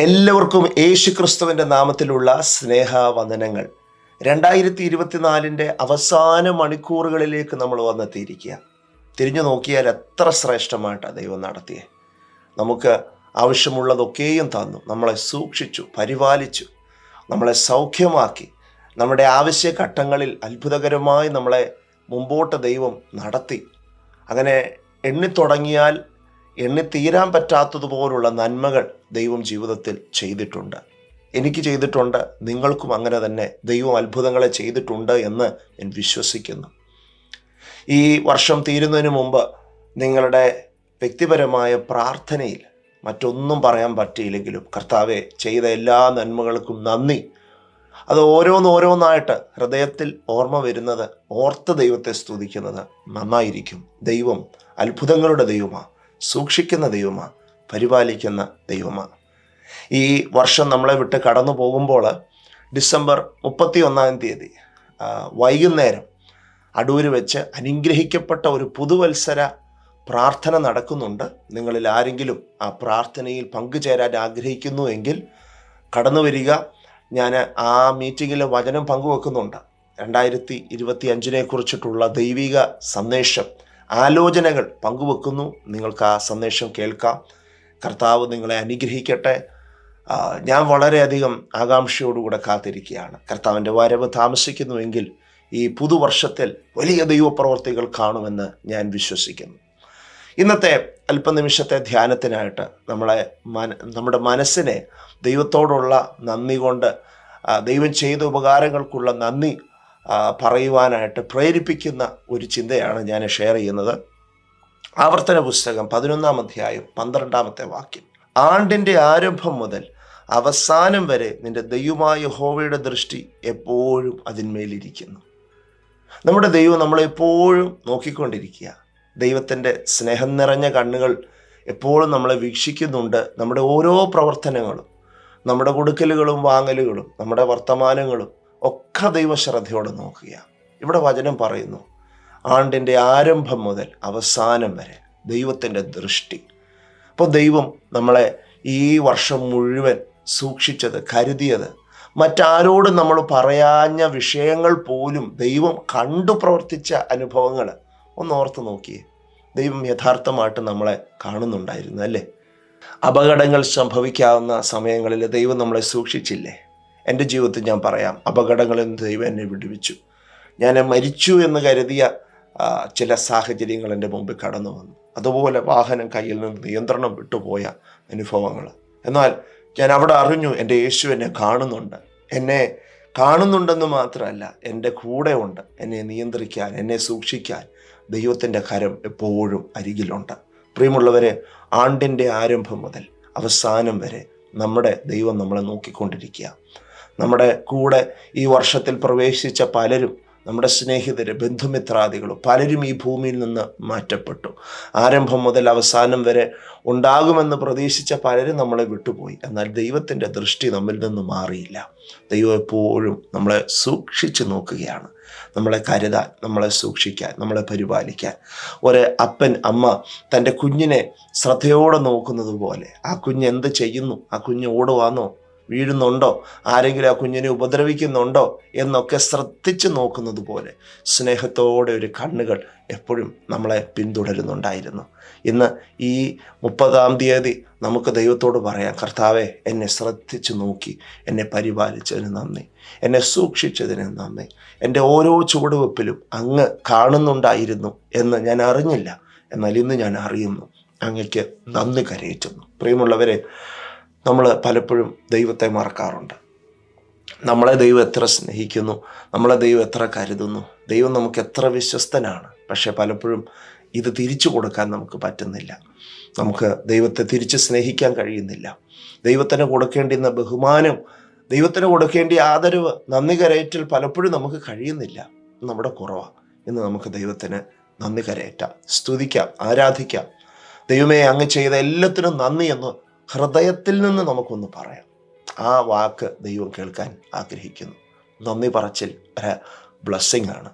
എല്ലാവർക്കും യേശു ക്രിസ്തുവിന്റെ നാമത്തിലുള്ള സ്നേഹവന്ദനങ്ങൾ. രണ്ടായിരത്തി ഇരുപത്തിനാലിന്റെ അവസാന മണിക്കൂറുകളിലേക്ക് നമ്മൾ വന്നെത്തിയിരിക്കുക. തിരിഞ്ഞു നോക്കിയാൽ എത്ര ശ്രേഷ്ഠമായിട്ടാണ് ദൈവം നടത്തിയേ. നമുക്ക് ആവശ്യമുള്ളതൊക്കെയും തന്നു. നമ്മളെ സൂക്ഷിച്ചു പരിപാലിച്ചു നമ്മളെ സൗഖ്യമാക്കി നമ്മുടെ ആവശ്യ ഘട്ടങ്ങളിൽ അത്ഭുതകരമായി നമ്മളെ മുമ്പോട്ട് ദൈവം നടത്തി. അങ്ങനെ എണ്ണിത്തുടങ്ങിയാൽ എണ്ണിത്തീരാൻ പറ്റാത്തതുപോലുള്ള നന്മകൾ ദൈവം ജീവിതത്തിൽ ചെയ്തിട്ടുണ്ട്. എനിക്ക് ചെയ്തിട്ടുണ്ട് നിങ്ങൾക്കും അങ്ങനെ തന്നെ ദൈവം അത്ഭുതങ്ങളെ ചെയ്തിട്ടുണ്ട് എന്ന് ഞാൻ വിശ്വസിക്കുന്നു. ഈ വർഷം തീരുന്നതിന് മുമ്പ് നിങ്ങളുടെ വ്യക്തിപരമായ പ്രാർത്ഥനയിൽ മറ്റൊന്നും പറയാൻ പറ്റിയില്ലെങ്കിലും കർത്താവെ ചെയ്ത എല്ലാ നന്മകൾക്കും നന്ദി. അത് ഓരോന്നോരോന്നായിട്ട് ഹൃദയത്തിൽ ഓർമ്മ വരുന്നത് ഓർത്ത് ദൈവത്തെ സ്തുതിക്കുന്നത് നന്നായിരിക്കും. ദൈവം അത്ഭുതങ്ങളുടെ ദൈവമാണ് സൂക്ഷിക്കുന്ന ദൈവമാണ് പരിപാലിക്കുന്ന ദൈവമാണ് ഈ വർഷം നമ്മളെ വിട്ട് കടന്നു പോകുമ്പോൾ ഡിസംബർ മുപ്പത്തി ഒന്നാം തീയതി വൈകുന്നേരം അടൂര് വെച്ച് അനുഗ്രഹിക്കപ്പെട്ട ഒരു പുതുവത്സര പ്രാർത്ഥന നടക്കുന്നുണ്ട്. നിങ്ങളിൽ ആരെങ്കിലും ആ പ്രാർത്ഥനയിൽ പങ്കുചേരാൻ ആഗ്രഹിക്കുന്നു എങ്കിൽ കടന്നു വരിക. ഞാൻ ആ മീറ്റിങ്ങിൽ വചനം പങ്കുവെക്കുന്നുണ്ട്. രണ്ടായിരത്തി ഇരുപത്തി അഞ്ചിനെ കുറിച്ചിട്ടുള്ള ദൈവിക സന്ദേശം ആലോചനകൾ പങ്കുവെക്കുന്നു. നിങ്ങൾക്ക് ആ സന്ദേശം കേൾക്കാം. കർത്താവ് നിങ്ങളെ അനുഗ്രഹിക്കട്ടെ. ഞാൻ വളരെയധികം ആകാംക്ഷയോടുകൂടെ കാത്തിരിക്കുകയാണ്. കർത്താവിന്റെ വരവ് താമസിക്കുന്നുവെങ്കിൽ ഈ പുതുവർഷത്തിൽ വലിയ ദൈവപ്രവർത്തികൾ കാണുമെന്ന് ഞാൻ വിശ്വസിക്കുന്നു. ഇന്നത്തെ അല്പനിമിഷത്തെ ധ്യാനത്തിനായിട്ട് നമ്മളെ മന നമ്മുടെ മനസ്സിനെ ദൈവത്തോടുള്ള നന്ദി കൊണ്ട് ദൈവം ചെയ്ത ഉപകാരങ്ങൾക്കുള്ള നന്ദി പറയുവാനായിട്ട് പ്രേരിപ്പിക്കുന്ന ഒരു ചിന്തയാണ് ഞാൻ ഷെയർ ചെയ്യുന്നത്. ആവർത്തന പുസ്തകം പതിനൊന്നാം അധ്യായം പന്ത്രണ്ടാമത്തെ വാക്യം. ആണ്ടിന്റെ ആരംഭം മുതൽ അവസാനം വരെ നിന്റെ ദൈവമായ ഹോവയുടെ ദൃഷ്ടി എപ്പോഴും അതിന്മേലിരിക്കുന്നു. നമ്മുടെ ദൈവം നമ്മളെപ്പോഴും നോക്കിക്കൊണ്ടിരിക്കുക. ദൈവത്തിന്റെ സ്നേഹം നിറഞ്ഞ കണ്ണുകൾ എപ്പോഴും നമ്മളെ വീക്ഷിക്കുന്നുണ്ട്. നമ്മുടെ ഓരോ പ്രവർത്തനങ്ങളും നമ്മുടെ കൊടുക്കലുകളും വാങ്ങലുകളും നമ്മുടെ വർത്തമാനങ്ങളും ഒക്കെ ദൈവശ്രദ്ധയോടെ നോക്കുക ഇവിടെ വചനം പറയുന്നു ആണ്ടിന്റെ ആരംഭം മുതൽ അവസാനം വരെ ദൈവത്തിന്റെ ദൃഷ്ടി. അപ്പോൾ ദൈവം നമ്മളെ ഈ വർഷം മുഴുവൻ സൂക്ഷിച്ചത് കരുതിയത് മറ്റാരോടും നമ്മൾ പറയാഞ്ഞ വിഷയങ്ങൾ പോലും ദൈവം കണ്ടു പ്രവർത്തിച്ച അനുഭവങ്ങൾ. ഒന്ന് ഓർത്ത് നോക്കിയേ ദൈവം യഥാർത്ഥമായിട്ട് നമ്മളെ കാണുന്നുണ്ടായിരുന്നു അല്ലേ? അപകടങ്ങൾ സംഭവിക്കാവുന്ന സമയങ്ങളിൽ ദൈവം നമ്മളെ സൂക്ഷിച്ചില്ലേ? എന്റെ ജീവിതത്തിൽ ഞാൻ പറയാം അപകടങ്ങളിൽ നിന്ന് ദൈവം എന്നെ വിടുവിച്ചു. ഞാൻ മരിച്ചു എന്ന് കരുതിയ ചില സാഹചര്യങ്ങൾ എന്റെ മുമ്പിൽ കടന്നു വന്നു. അതുപോലെ വാഹനം കയ്യിൽ നിന്ന് നിയന്ത്രണം വിട്ടുപോയ അനുഭവങ്ങൾ. എന്നാൽ ഞാൻ അവിടെ അറിഞ്ഞു എന്റെ യേശു എന്നെ കാണുന്നുണ്ട്. എന്നെ കാണുന്നുണ്ടെന്ന് മാത്രമല്ല എന്റെ കൂടെ ഉണ്ട്. എന്നെ നിയന്ത്രിക്കാൻ എന്നെ സൂക്ഷിക്കാൻ ദൈവത്തിന്റെ കരം എപ്പോഴും അരികിലുണ്ട്. പ്രിയമുള്ളവരെ ആണ്ടിന്റെ ആരംഭം മുതൽ അവസാനം വരെ നമ്മുടെ ദൈവം നമ്മളെ നോക്കിക്കൊണ്ടിരിക്കുക. നമ്മുടെ കൂടെ ഈ വർഷത്തിൽ പ്രവേശിച്ച പലരും നമ്മുടെ സ്നേഹിതർ ബന്ധുമിത്രാദികളും പലരും ഈ ഭൂമിയിൽ നിന്ന് മാറ്റപ്പെട്ടു. ആരംഭം മുതൽ അവസാനം വരെ ഉണ്ടാകുമെന്ന് പ്രതീക്ഷിച്ച പലരും നമ്മളെ വിട്ടുപോയി. എന്നാൽ ദൈവത്തിന്റെ ദൃഷ്ടി നമ്മിൽ നിന്ന് മാറിയില്ല. ദൈവം എപ്പോഴും നമ്മളെ സൂക്ഷിച്ചു നോക്കുകയാണ്. നമ്മളെ കരുതാൻ നമ്മളെ സൂക്ഷിക്കാൻ നമ്മളെ പരിപാലിക്കാൻ. ഒരു അപ്പൻ അമ്മ തന്റെ കുഞ്ഞിനെ ശ്രദ്ധയോടെ നോക്കുന്നത് പോലെ ആ കുഞ്ഞ് എന്ത് ചെയ്യുന്നു? ആ കുഞ്ഞ് ഓടുവാന്നോ? വീഴുന്നുണ്ടോ? ആരെങ്കിലും ആ കുഞ്ഞിനെ ഉപദ്രവിക്കുന്നുണ്ടോ? എന്നൊക്കെ ശ്രദ്ധിച്ചു നോക്കുന്നത് പോലെ സ്നേഹത്തോടെ ഒരു കണ്ണുകൾ എപ്പോഴും നമ്മളെ പിന്തുടരുന്നുണ്ടായിരുന്നു. ഇന്ന് ഈ മുപ്പതാം തീയതി നമുക്ക് ദൈവത്തോട് പറയാം കർത്താവെ എന്നെ ശ്രദ്ധിച്ചു നോക്കി എന്നെ പരിപാലിച്ചതിന് നന്ദി എന്നെ സൂക്ഷിച്ചതിന് നന്ദി എന്റെ ഓരോ ചുവടുവെപ്പിലും അങ്ങ് കാണുന്നുണ്ടായിരുന്നു എന്ന് ഞാൻ അറിഞ്ഞില്ല. എന്നാൽ ഇന്ന് ഞാൻ അറിയുന്നു അങ്ങയ്ക്ക് നന്ദി കരയിറ്റുന്നു. പ്രിയമുള്ളവരെ നമ്മൾ പലപ്പോഴും ദൈവത്തെ മറക്കാറുണ്ട്. നമ്മളെ ദൈവം എത്ര സ്നേഹിക്കുന്നു നമ്മളെ ദൈവം എത്ര കരുതുന്നു ദൈവം നമുക്ക് എത്ര വിശ്വസ്തനാണ് പക്ഷേ പലപ്പോഴും ഇത് തിരിച്ചു കൊടുക്കാൻ നമുക്ക് പറ്റുന്നില്ല. നമുക്ക് ദൈവത്തെ തിരിച്ച് സ്നേഹിക്കാൻ കഴിയുന്നില്ല. ദൈവത്തിന് കൊടുക്കേണ്ടുന്ന ബഹുമാനം ദൈവത്തിന് കൊടുക്കേണ്ട ആദരവ് നന്ദി കരയറ്റൽ പലപ്പോഴും നമുക്ക് കഴിയുന്നില്ല. നമ്മുടെ കുറവാണ് ഇന്ന് നമുക്ക് ദൈവത്തിന് നന്ദി കരയറ്റാം സ്തുതിക്കാം ആരാധിക്കാം. ദൈവമേ അങ്ങ് ചെയ്ത എല്ലാത്തിനും നന്ദി എന്ന് ഹൃദയത്തിൽ നിന്ന് നമുക്കൊന്ന് പറയാം. ആ വാക്ക് ദൈവം കേൾക്കാൻ ആഗ്രഹിക്കുന്നു. നന്ദി പറച്ചിൽ ഒരു ബ്ലസ്സിങ് ആണ്.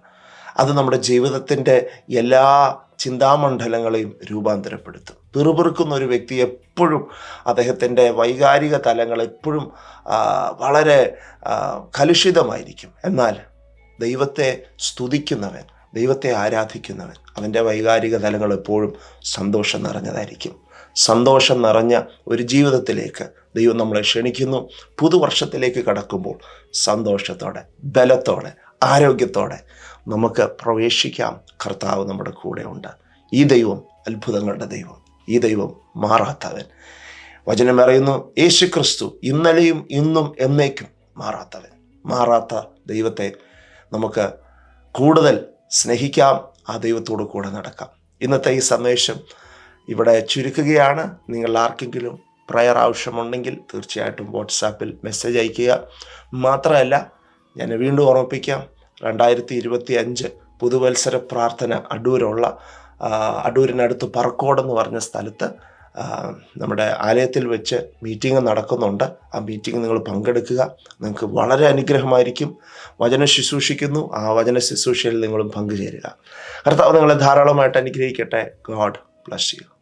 അത് നമ്മുടെ ജീവിതത്തിന്റെ എല്ലാ ചിന്താമണ്ഡലങ്ങളെയും രൂപാന്തരപ്പെടുത്തും. പിറുപിറുക്കുന്ന ഒരു വ്യക്തി എപ്പോഴും അദ്ദേഹത്തിന്റെ വൈകാരിക തലങ്ങൾ എപ്പോഴും വളരെ കലുഷിതമായിരിക്കും. എന്നാൽ ദൈവത്തെ സ്തുതിക്കുന്നവൻ ദൈവത്തെ ആരാധിക്കുന്നവൻ അവന്റെ വൈകാരിക തലങ്ങൾ എപ്പോഴും സന്തോഷം നിറഞ്ഞതായിരിക്കും. സന്തോഷം നിറഞ്ഞ ഒരു ജീവിതത്തിലേക്ക് ദൈവം നമ്മളെ ക്ഷണിക്കുന്നു. പുതുവർഷത്തിലേക്ക് കടക്കുമ്പോൾ സന്തോഷത്തോടെ ബലത്തോടെ ആരോഗ്യത്തോടെ നമുക്ക് പ്രവേശിക്കാം. കർത്താവ് നമ്മുടെ കൂടെ ഉണ്ട്. ഈ ദൈവം അത്ഭുതങ്ങളുടെ ദൈവം. ഈ ദൈവം മാറാത്തവൻ. വചനം പറയുന്നു യേശു ക്രിസ്തു ഇന്നലെയും ഇന്നും എന്നേക്കും മാറാത്തവൻ. മാറാത്ത ദൈവത്തെ നമുക്ക് കൂടുതൽ സ്നേഹിക്കാം. ആ ദൈവത്തോട് കൂടെ നടക്കാം. ഇന്നത്തെ ഈ സന്ദേശം ഇവിടെ ചുരുക്കുകയാണ്. നിങ്ങൾ ആർക്കെങ്കിലും പ്രയർ ആവശ്യമുണ്ടെങ്കിൽ തീർച്ചയായിട്ടും വാട്സാപ്പിൽ മെസ്സേജ് അയയ്ക്കുക. മാത്രമല്ല ഞാൻ വീണ്ടും ഓർമ്മിപ്പിക്കാം രണ്ടായിരത്തി ഇരുപത്തി അഞ്ച് പുതുവത്സര പ്രാർത്ഥന അടൂരുള്ള അടൂരിനടുത്ത് പറക്കോട് എന്ന് പറഞ്ഞ സ്ഥലത്ത് നമ്മുടെ ആലയത്തിൽ വെച്ച് മീറ്റിംഗ് നടക്കുന്നുണ്ട്. ആ മീറ്റിംഗ് നിങ്ങൾ പങ്കെടുക്കുക. നിങ്ങൾക്ക് വളരെ അനുഗ്രഹമായിരിക്കും. വചന ശുശ്രൂഷിക്കുന്നു. ആ വചന ശുശ്രൂഷയിൽ നിങ്ങളും പങ്കുചേരുക. കർത്താവ് നിങ്ങളെ ധാരാളമായിട്ട് അനുഗ്രഹിക്കട്ടെ. God bless you.